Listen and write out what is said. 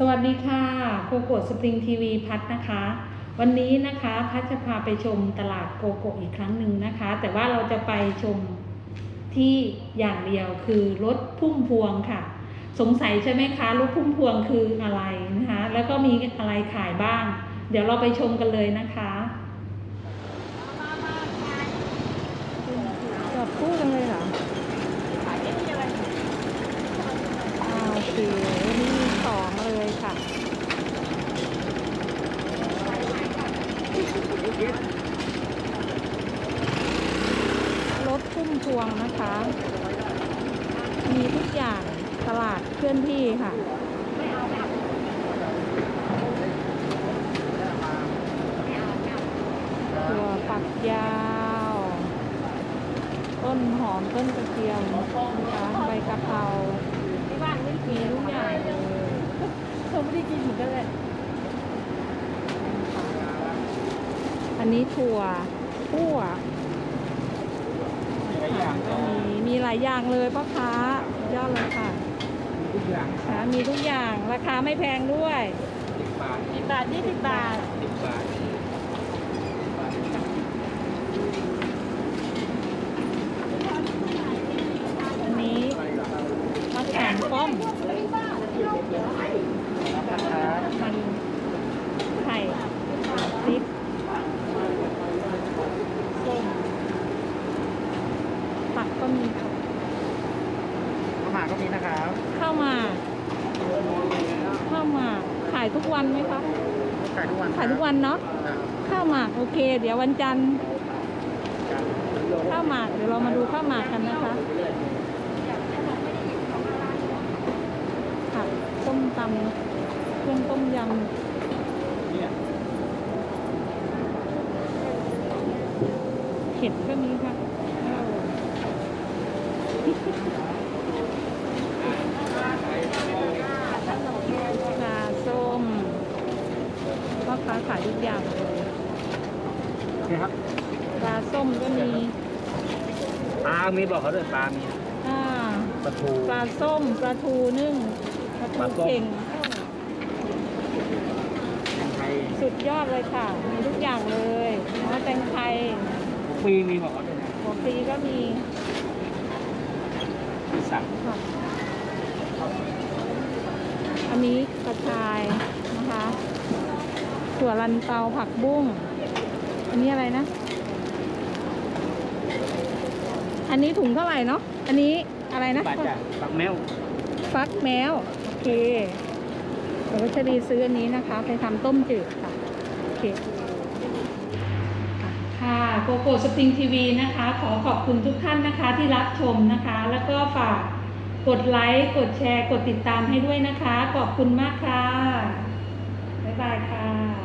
สวัสดีค่ะโกโก้สปริงทีวีพัดนะคะ วันนี้นะคะพัดจะพาไปชมตลาดโกโก้อีกครั้งหนึ่งนะคะ แต่ว่าเราจะไปชมที่อย่างเดียวคือรถพุ่มพวงค่ะ สงสัยใช่ไหมคะรถพุ่มพวงคืออะไรนะคะ แล้วก็มีอะไรขายบ้าง เดี๋ยวเราไปชมกันเลยนะคะจอดคู่กันเลยเหรออ่าโอเควันนี้มีสอง เลยค่ะ รถพุ่มพวงนะคะ มีทุกอย่างตลาดเคลื่อนที่ค่ะถั่วฝักยาว ต้นหอมต้นกระเทียมนะคะใบกะเพราที่บ้านไม่มีทุกอย่างเลย เขาไม่ได้กินเหมือนกันเลยอันนี้ถั่วคั่วก็มีมีหลายอย่างเลยพ่อค้ายอดเลยค่ะทุกอย่างค่ะมีทุกอย่างราคาไม่แพงด้วยสิบบาทสิบบาทยี่สิบบาทสิบบาทอันนี้มะขามป้อม มันไข่ พริกส้มผักก็มีค่ะข้าวหมากก็มีนะครับข้าวหมากข้าวหมากขายทุกวันไหมคะขายทุกวันขายทุกวันเนาะครับข้าวหมากโอเค เดี๋ยววันจันทร์ข้าวหมากเดี๋ยวเรามาดูข้าวหมากกันนะคะผักต้มตำเครื่องต้มยำ เนี่ยเห็ดก็มีค่ะข้าวปลาส้มพ่อค้าขายทุกอย่างเลยนี่ครับปลาส้มก็มีปลามีบอกเขาด้วยปลามีอ่าปลาทูปลาส้มปลาทูนึ่งปลาปลาทูส้มเข่งแตงไทยสุดยอดเลยค่ะ มีทุกอย่างเลยอ๋อแตงไทย ปีมีบอกเขาด้วยนะหัวปลีก็มีมีสั่งค่ะอันนี้กระชายนะคะถั่วลันเตาผักบุ้ง อันนี้อะไรนะ อันนี้ถุงเท่าไหร่เนาะ อันนี้อะไรนะ บาทจ้ะปักแมวฟักแมว โอเคเดี๋ยววัชรีซื้ออันนี้นะคะ ไปทำต้มจืดค่ะ โอเคค่ะ โกโก้สปริงทีวีนะคะ ขอขอบคุณทุกท่านนะคะที่รับชมนะคะ แล้วก็ฝากกดไลค์ กดแชร์ กดติดตามให้ด้วยนะคะ ขอบคุณมากค่ะ บ๊ายบายค่ะ